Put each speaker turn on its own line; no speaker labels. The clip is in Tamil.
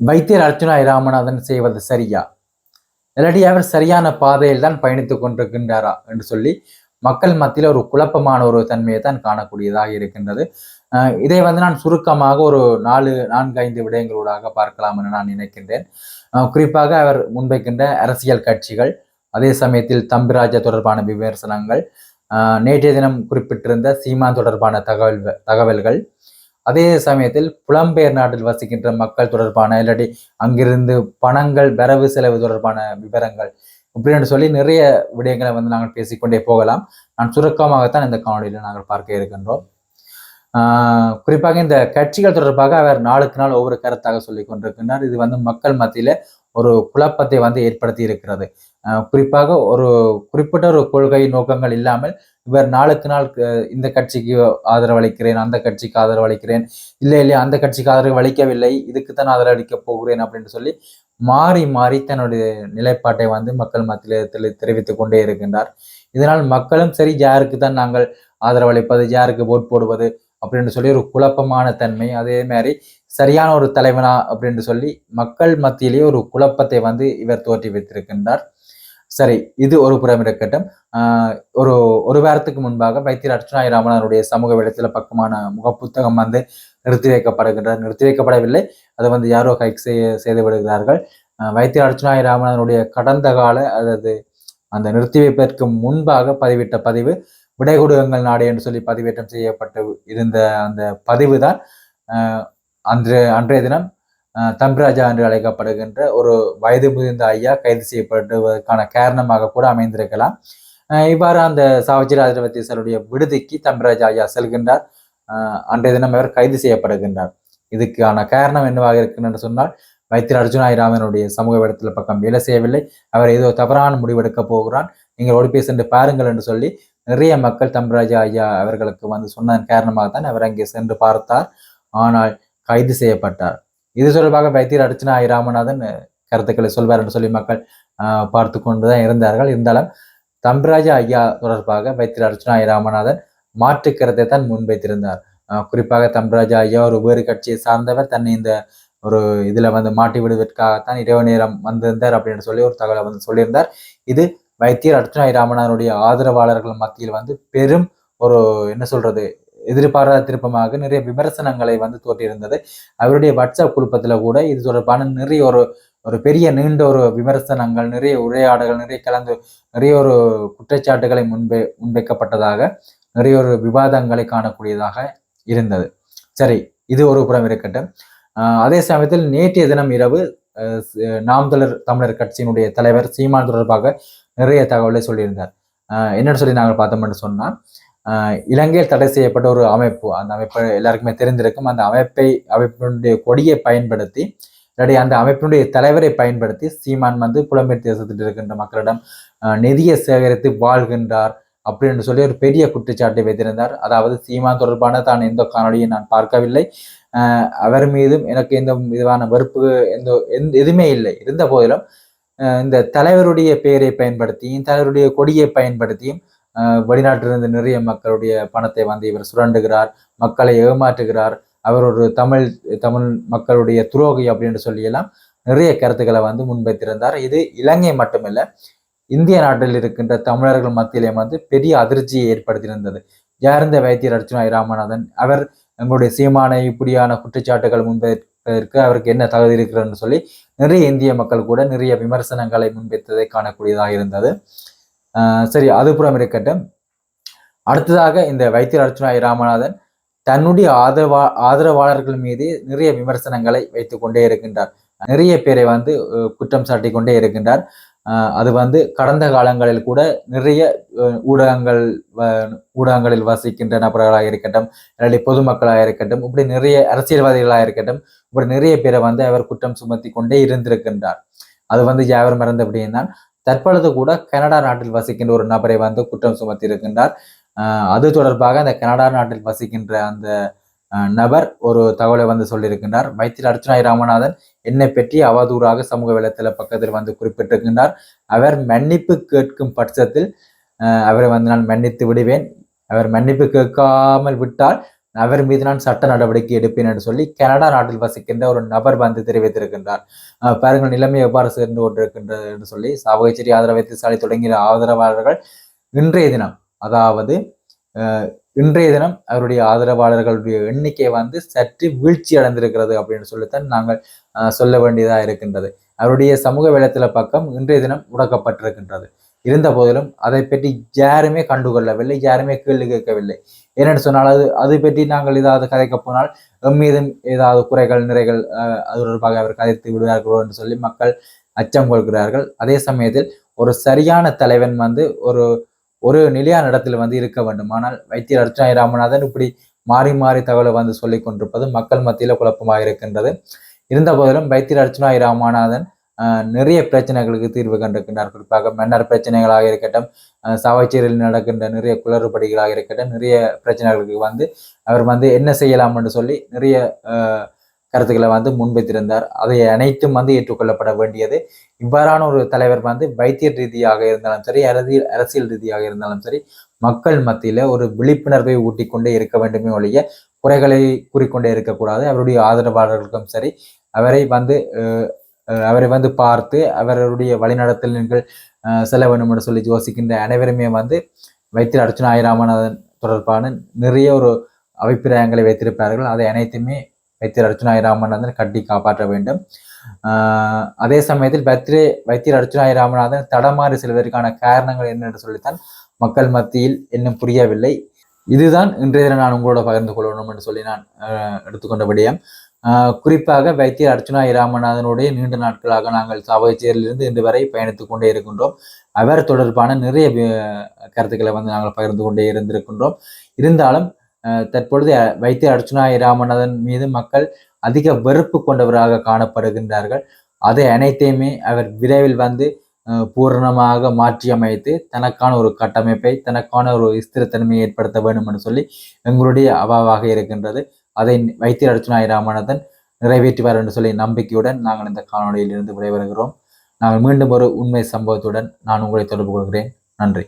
வைத்தியர் அர்ச்சுனா ராமநாதன் செய்வது சரியா? இல்லாட்டி அவர் சரியான பாதையில் தான் பயணித்துக் கொண்டிருக்கின்றாரா என்று சொல்லி மக்கள் மத்தியில் ஒரு குழப்பமான ஒரு தன்மையை தான் காணக்கூடியதாக இருக்கின்றது. இதை வந்து நான் சுருக்கமாக ஒரு நாலு நான்கு ஐந்து விடயங்களூடாக பார்க்கலாம் என நான் நினைக்கின்றேன். குறிப்பாக அவர் முன்வைக்கின்ற அரசியல் கட்சிகள் அதே சமயத்தில் தம்பிராஜா தொடர்பான விமர்சனங்கள் நேற்றைய தினம் குறிப்பிட்டிருந்த சீமான் தொடர்பான தகவல் தகவல்கள் அதே சமயத்தில் புலம்பெயர் நாட்டில் வசிக்கின்ற மக்கள் தொடர்பான இல்லாட்டி அங்கிருந்து பணங்கள் வரவு செலவு தொடர்பான விவரங்கள் இப்படின்னு சொல்லி நிறைய விடயங்களை வந்து நாங்கள் பேசிக்கொண்டே போகலாம். நான் சுருக்கமாகத்தான் இந்த காணொலியில் நாங்கள் பார்க்க இருக்கின்றோம். ஆஹ் குறிப்பாக இந்த கட்சிகள் தொடர்பாக அவர் நாளுக்கு நாள் ஒவ்வொரு கருத்தாக சொல்லிக் கொண்டிருக்கின்றார் இது வந்து மக்கள் மத்தியில ஒரு குழப்பத்தை வந்து ஏற்படுத்தி இருக்கிறது. குறிப்பாக ஒரு குறிப்பிட்ட ஒரு கொள்கை நோக்கங்கள் இல்லாமல் இவர் நாளுக்கு நாள் இந்த கட்சிக்கு ஆதரவு அளிக்கிறேன் அந்த கட்சிக்கு ஆதரவு அளிக்கிறேன் இல்லை இல்லை அந்த கட்சிக்கு ஆதரவு அளிக்கவில்லை இதுக்கு தான் ஆதரவளிக்க போகிறேன் அப்படின்னு சொல்லி மாறி மாறி தன்னுடைய நிலைப்பாட்டை வந்து மக்கள் மத்தியில் தெளி- தெரிவித்துக் கொண்டே இருக்கின்றார். இதனால் மக்களும் சரி யாருக்கு தான் நாங்கள் ஆதரவு அளிப்பது யாருக்கு ஓட் போடுவது அப்படின்னு சொல்லி ஒரு குழப்பமான தன்மை அதே மாதிரி சரியான ஒரு தலைவனா அப்படின்னு சொல்லி மக்கள் மத்தியிலேயே ஒரு குழப்பத்தை வந்து இவர் தோற்றி வைத்திருக்கின்றார். சரி இது ஒரு புறம் இருக்கட்டும் ஒரு ஒரு வாரத்துக்கு முன்பாக வைத்தியர் அர்ச்சனாய் ராமனாருடைய சமூக விடத்துல பக்கமான முகப்புத்தகம் வந்து நிறுத்தி வைக்கப்படுகின்றது நிறுத்தி வைக்கப்படவில்லை. அதை வந்து யாரோ ஹைக் செய்ய செய்து விடுகிறார்கள். வைத்தியர் அர்ச்சனாய் ராமனாருடைய கடந்த கால அதாவது அந்த நிறுத்தி வைப்பதற்கு முன்பாக பதிவிட்ட பதிவு விடைகொடுகங்கள் நாடு என்று சொல்லி பதிவேற்றம் செய்யப்பட்டு இருந்த அந்த பதிவு தான் அன்று அன்றைய தினம் தம்பிராஜா என்று அழைக்கப்படுகின்ற ஒரு வயது முதிர்ந்த ஐயா கைது செய்யப்படுவதற்கான காரணமாக கூட அமைந்திருக்கலாம். இவ்வாறு அந்த சாவச்சிராஜபத்தியசருடைய விடுதிக்கு தம்பிராஜா ஐயா செல்கின்றார். அன்றைய தினம் அவர் கைது செய்யப்படுகின்றார். இதுக்கான காரணம் என்னவாக இருக்குன்னு என்று சொன்னால் வைத்தியர் அர்ஜுனாயிராமனுடைய சமூக இடத்துல பக்கம் வேலை செய்யவில்லை. அவர் ஏதோ தவறான முடிவெடுக்க போகிறான். நீங்கள் ஓடி போய் சென்று பாருங்கள் என்று சொல்லி நிறைய மக்கள் தம்பராஜா ஐயா அவர்களுக்கு வந்து சொன்னதன் காரணமாக தான் அவர் அங்கே சென்று பார்த்தார். ஆனால் கைது செய்யப்பட்டார். இது தொடர்பாக வைத்தியர் அர்ச்சனா ஐ ராமநாதன் கருத்துக்களை சொல்வார் என்று சொல்லி மக்கள் ஆஹ் பார்த்து கொண்டுதான் இருந்தார்கள். இருந்தாலும் தம்பராஜா ஐயா தொடர்பாக வைத்தியர் அர்ச்சனா ஐ ராமநாதன் மாற்று கருத்தை தான் முன்வைத்திருந்தார். குறிப்பாக தம்பராஜா ஐயா ஒரு வேறு கட்சியை சார்ந்தவர். தன்னை இந்த ஒரு இதுல வந்து மாட்டி விடுவதற்காகத்தான் இரவு நேரம் வந்திருந்தார் அப்படின்னு சொல்லி ஒரு தகவலை வந்து சொல்லியிருந்தார். இது வைத்தியர் அர்ஜுனாய் ராமனாருடைய ஆதரவாளர்கள் மத்தியில் வந்து பெரும் ஒரு என்ன சொல்றது எதிர்பாராத திருப்பமாக நிறைய விமர்சனங்களை வந்து தோற்றியிருந்தது. அவருடைய வாட்ஸ்அப் குழுப்பத்துல கூட இது தொடர்பான நிறைய ஒரு ஒரு பெரிய நீண்ட ஒரு விமர்சனங்கள் நிறைய உரையாடல்கள் நிறைய கலந்து நிறைய ஒரு குற்றச்சாட்டுகளை முன்பே முன்வைக்கப்பட்டதாக நிறைய ஒரு விவாதங்களை காணக்கூடியதாக இருந்தது. சரி இது ஒரு புறம் இருக்கட்டும். ஆஹ் அதே சமயத்தில் நேற்றைய தினம் இரவு அஹ் நாம் தமிழர் தமிழர் கட்சியினுடைய தலைவர் சீமான் தொடர்பாக நிறைய தகவலை சொல்லியிருந்தார். என்னென்னு சொல்லி நாங்கள் பார்த்தோம்னு சொன்னால் இலங்கையில் தடை செய்யப்பட்ட ஒரு அமைப்பு அந்த அமைப்பு எல்லாருக்குமே தெரிந்திருக்கும் அந்த அமைப்பை அமைப்பினுடைய கொடியை பயன்படுத்தி இல்லாட்டி அந்த அமைப்பினுடைய தலைவரை பயன்படுத்தி சீமான் வந்து புலம்பெயர் தேசத்தில் இருக்கின்ற மக்களிடம் நிதியை சேகரித்து வாழ்கின்றார் அப்படின்னு சொல்லி ஒரு பெரிய குற்றச்சாட்டை வைத்திருந்தார். அதாவது சீமான் தொடர்பான தான் எந்த காணொலியும் நான் பார்க்கவில்லை. அவர் மீதும் எனக்கு எந்த விதமான வெறுப்பு எந்த எதுவுமே இல்லை. இருந்த போதிலும் இந்த தலைவருடைய பெயரை பயன்படுத்தியும் தலைவருடைய கொடியை பயன்படுத்தியும் வெளிநாட்டிலிருந்து நிறைய மக்களுடைய பணத்தை வந்து இவர் சுரண்டுகிறார் மக்களை ஏமாற்றுகிறார். அவர் ஒரு தமிழ் தமிழ் மக்களுடைய துரோகி அப்படின்னு சொல்லியெல்லாம் நிறைய கருத்துக்களை வந்து முன்வைத்திருந்தார். இது இலங்கை மட்டுமல்ல இந்திய நாட்டில் இருக்கின்ற தமிழர்கள் மத்தியிலே வந்து பெரிய அதிர்ச்சியை ஏற்படுத்தியிருந்தது. யார் இந்த வைத்தியர் அர்ச்சுனா ராமநாதன் அவர் எங்களுடைய சீமானை இப்படியான குற்றச்சாட்டுகள் இருக்கு. அவருக்கு என்ன தகுதி இருக்கிறன்னு சொல்லி நிறைய இந்திய மக்கள் கூட நிறைய விமர்சனங்களை முன்வைத்ததை காணக்கூடியதாக இருந்தது. ஆஹ் சரி அதுபுறம் இருக்கட்டும். அடுத்ததாக இந்த வைத்தியர் அர்ச்சுனா ராமநாதன் தன்னுடைய ஆதரவா ஆதரவாளர்கள் மீது நிறைய விமர்சனங்களை வைத்துக் கொண்டே இருக்கின்றார். நிறைய பேரை வந்து குற்றம் சாட்டி கொண்டே இருக்கின்றார். அது வந்து கடந்த காலங்களில் கூட நிறைய ஊடகங்கள் வ- ஊடகங்களில் வசிக்கின்ற நபர்களாக இருக்கட்டும் இல்லாட்டி பொதுமக்களாக இருக்கட்டும் இப்படி நிறைய அரசியல்வாதிகளாக இருக்கட்டும் இப்படி நிறைய பேரை வந்து அவர் குற்றம் சுமத்தி கொண்டே இருந்திருக்கின்றார். அது வந்து யாவர் மறந்த அப்படின்னா தற்பொழுது கூட கனடா நாட்டில் வசிக்கின்ற ஒரு நபரை வந்து குற்றம் சுமத்தி இருக்கின்றார் அது தொடர்பாக அந்த கனடா நாட்டில் வசிக்கின்ற அந்த நபர் ஒரு தகவலை வந்து சொல்லியிருக்கின்றார். மைத்திரி அர்ச்சனாய் ராமநாதன் என்னை பற்றி அவதூறாக சமூக வலைத்தள பக்கத்தில் வந்து குறிப்பிட்டிருக்கின்றார். அவர் மன்னிப்பு கேட்கும் பட்சத்தில் அவரை வந்து நான் மன்னித்து விடுவேன். அவர் மன்னிப்பு கேட்காமல் விட்டால் அவர் மீது நான் சட்ட நடவடிக்கை எடுப்பேன் என்று சொல்லி கனடா நாட்டில் வசிக்கின்ற ஒரு நபர் வந்து தெரிவித்திருக்கின்றார். பாருங்கள் நிலைமை எவ்வாறு சேர்ந்து கொண்டிருக்கின்றது என்று சொல்லி சாவகச்சேரி ஆதரவு சாலை தொடங்கிய ஆதரவாளர்கள் இன்றைய தினம் அதாவது இன்றைய தினம் அவருடைய ஆதரவாளர்களுடைய எண்ணிக்கை வந்து சற்று வீழ்ச்சி அடைந்திருக்கிறது அப்படின்னு சொல்லித்தான் நாங்கள் சொல்ல வேண்டியதாக இருக்கின்றது. அவருடைய சமூக வலைத்தள பக்கம் இன்றைய தினம் முடக்கப்பட்டிருக்கின்றது. இருந்த போதிலும் அதை பற்றி யாருமே கண்டுகொள்ளவில்லை யாருமே கேள்வி கேட்கவில்லை. ஏனென்று சொன்னால் அது அது பற்றி நாங்கள் ஏதாவது கதைக்க போனால் எம்மீதும் ஏதாவது குறைகள் நிறைகள் அது தொடர்பாக அவர் கதைத்து விடுவார்களோ என்று சொல்லி மக்கள் அச்சம் கொள்கிறார்கள். அதே சமயத்தில் ஒரு சரியான தலைவன் வந்து ஒரு ஒரு நிலையான இடத்துல வந்து இருக்க வேண்டும். ஆனால் வைத்தியர் அர்ச்சனை ராமநாதன் இப்படி மாறி மாறி தகவலை வந்து சொல்லிக் கொண்டிருப்பது மக்கள் மத்தியில் குழப்பமாக இருக்கின்றது. இருந்த போதிலும் வைத்தியர் அர்ச்சனா ராமநாதன் நிறைய பிரச்சனைகளுக்கு தீர்வு கண்டிருக்கின்றார். குறிப்பாக மன்னர் பிரச்சனைகளாக இருக்கட்டும் ஆஹ், நடக்கின்ற நிறைய குளறுபடிகளாக இருக்கட்டும் நிறைய பிரச்சனைகளுக்கு வந்து அவர் வந்து என்ன செய்யலாம் என்று சொல்லி நிறைய கருத்துக்களை வந்து முன்வைத்திருந்தார். அதை அனைத்தும் வந்து ஏற்றுக்கொள்ளப்பட வேண்டியது. இவ்வாறான ஒரு தலைவர் வந்து வைத்திய ரீதியாக இருந்தாலும் சரி அரசியல் அரசியல் ரீதியாக இருந்தாலும் சரி மக்கள் மத்தியில ஒரு விழிப்புணர்வை ஊட்டிக்கொண்டே இருக்க வேண்டுமே ஒழிய குறைகளை கூறிக்கொண்டே இருக்கக்கூடாது. அவருடைய ஆதரவாளர்களுக்கும் சரி அவரை வந்து அவரை வந்து பார்த்து அவருடைய வழிநடத்தல் நீங்கள் செல்ல வேண்டும் என்று சொல்லி யோசிக்கின்ற அனைவருமே வந்து வைத்திய அர்ச்சனா ஐராமநாதன் தொடர்பான நிறைய ஒரு அபிப்பிராயங்களை வைத்திருப்பார்கள். அதை அனைத்துமே வைத்தியர் அர்ஜுனாயிராமன் வந்து கட்டி காப்பாற்ற வேண்டும். ஆஹ் அதே சமயத்தில் பத்ரே வைத்தியர் அர்ச்சனா ராமநாதன் தடமாறி செல்வதற்கான காரணங்கள் என்ன என்று சொல்லித்தான் மக்கள் மத்தியில் இன்னும் புரியவில்லை. இதுதான் இன்றைய தினம் நான் உங்களோட பகிர்ந்து கொள்ளணும் என்று சொல்லி நான் ஆஹ் எடுத்துக்கொண்ட விடயம் ஆஹ் குறிப்பாக வைத்தியர் அர்ச்சனாய் ராமநாதனுடைய நீண்ட நாட்களாக நாங்கள் சாவகச்சேரியிலிருந்து இன்று வரை பயணித்துக் கொண்டே இருக்கின்றோம். அவர் தொடர்பான நிறைய கருத்துக்களை வந்து நாங்கள் பகிர்ந்து கொண்டே இருந்திருக்கின்றோம். இருந்தாலும் தற்பொழுது வைத்திய அர்ச்சனா ராமநாதன் மீது மக்கள் அதிக வெறுப்பு கொண்டவராக காணப்படுகின்றார்கள். அதை அனைத்தையுமே அவர் விரைவில் வந்து பூரணமாக மாற்றி அமைத்து தனக்கான ஒரு கட்டமைப்பை தனக்கான ஒரு ஸ்திரத்தன்மையை ஏற்படுத்த வேண்டும் என்று சொல்லி எங்களுடைய அவாவாக இருக்கின்றது. அதை வைத்திய அர்ச்சனா ராமநாதன் நிறைவேற்றுவார் என்று சொல்லி நம்பிக்கையுடன் நாங்கள் இந்த காணொளியில் இருந்து விடைபெறுகிறோம். நாங்கள் மீண்டும் ஒரு உண்மை சம்பவத்துடன் நான் உங்களை தொடர்பு கொள்கிறேன். நன்றி.